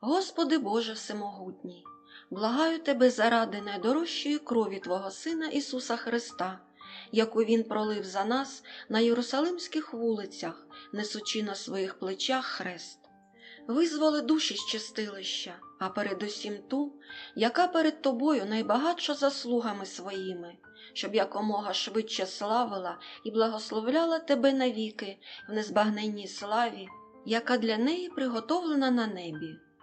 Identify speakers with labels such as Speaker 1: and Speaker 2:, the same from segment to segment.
Speaker 1: Господи Боже Всемогутній, благаю Тебе заради найдорожчої крові Твого Сина Ісуса Христа, яку Він пролив за нас на Єрусалимських вулицях, несучи на своїх плечах хрест. Визволи душі з чистилища, а передусім ту, яка перед тобою найбагатша заслугами своїми, щоб якомога швидше славила і благословляла тебе навіки в незбагненній славі, яка для неї приготовлена на небі.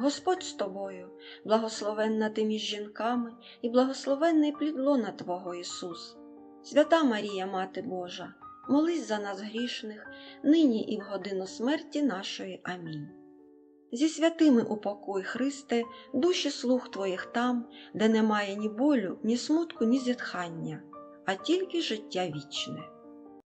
Speaker 1: Господь з тобою, благословенна ти між жінками, і благословенний плід лона Твого Ісус. Свята Марія, Мати Божа, молись за нас грішних, нині і в годину смерті нашої. Амінь. Зі святими упокой, Христе, душі слуг Твоїх там, де немає ні болю, ні смутку, ні зітхання, а тільки життя вічне.